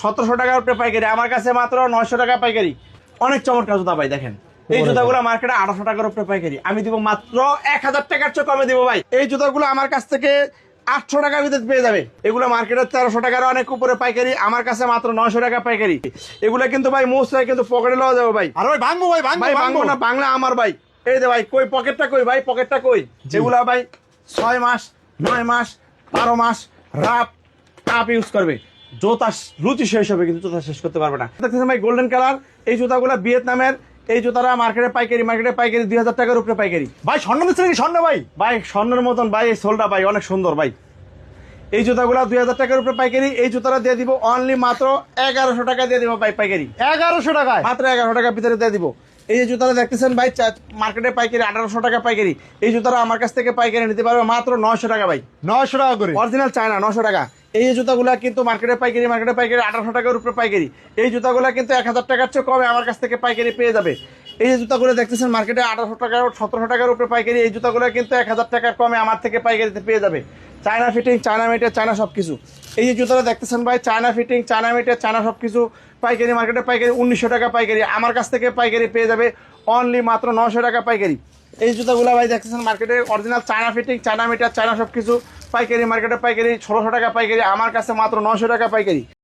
সতেরোশো টাকার উপরে পাইকারি আমার কাছে মাত্র নয়শো টাকা পাইকারি। অনেক চমৎকার জুতা ভাই দেখেন। এই জুতাগুলো মার্কেটে আঠারোশো টাকার উপরে পাইকারি। আমি দিব মাত্র এক হাজার টাকার চেয়ে কমে দিব ভাই। এই জুতাগুলো আমার কাছ থেকে আটশো টাকার ভিতরে পেয়ে যাবে। এগুলো মার্কেটে তেরোশো টাকার অনেক উপরে পাইকারি আমার কাছে মাত্র নয়শো টাকা পাইকারি। এগুলো কিন্তু ভাই মোস্ট কিন্তু পকেটে লওয়া যাবে ভাই। আর ভাই ভাঙবো ভাই ভাঙবো ভাই ভাঙবো না বাংলা আমার ভাই। এই দে ভাই কই পকেটটা কই ভাই পকেটটা কই? যেগুলা ভাই ছয় মাস নয় মাস বারো মাস রাপ কাপ ইউজ করবে। জোতা রুচি শেষ হবে কিন্তু জুতা শেষ করতে পারবে না। দেখতেছেন ভাই গোল্ডেন কালার এই জুতাগুলা ভিয়েতনামের এই জুতারা মার্কেটে পাইকারি মার্কেটে পাইকারি দুই হাজার টাকার উপরে পাইকারি। ভাই স্বর্ণ দিচ্ছে নাকি স্বর্ণ ভাই? ভাই স্বর্ণের মতন ভাই এই সোলটা ভাই অনেক সুন্দর ভাই। এই জুতাগুলা দুই হাজার টাকার উপরে পাইকারি এই জুতাটা দিয়ে দিব অনলি মাত্র এগারোশো টাকা দিয়ে দিব ভাই পাইকারি। এগারোশো টাকায়? মাত্র এগারো টাকার ভিতরে দিয়ে দিব। এই যে জুতাটা দেখতেছেন ভাই মার্কেটে পাইকারি আঠারোশো টাকা পাইকারি। এই জুতাটা আমার কাছ থেকে পাইকারি নিতে পারবে মাত্র নয়শো টাকা ভাই। নয়শো টাকা করে? অরিজিনাল চায়না নশো টাকা। এই জুতাগুলো কিন্তু মার্কেটে পাইকারি মার্কেটে পাইকারি, আঠারোশো টাকার উপরে পাইকারি। এই জুতাগুলা কিন্তু এক হাজার টাকার চেয়ে কমে আমার কাছ থেকে পাইকারি পেয়ে যাবে। এই যে জুতাগুলো দেখতেছেন মার্কেটে আঠারোশো টাকা সতেরোশো টাকার উপরে পাইকারি, এই জুতাগুলো কিন্তু এক হাজার টাকা কমে আমার থেকে পাইকারিতে পেয়ে যাবে। চায়না ফিটিং চায়না মেটে চায়না সব কিছু এই যে জুতোটা দেখতেছেন ভাই, চায়না ফিটিং চায়না মেটে চায়না সব কিছু পাইকারি মার্কেটে পাইকারি উনিশশো টাকা পাইকারি। আমার কাছ থেকে পাইকারি পেয়ে যাবে অনলি মাত্র নশো টাকা পাইকারি। এই জুতোগুলো ভাই দেখতেছেন মার্কেটে original China fitting China meter China সব কিছু পাইকারি মার্কেটে পাইকারি, ষোলোশো টাকা পাইকারি, আমার কাছে মাত্র নশো টাকা পাইকারি।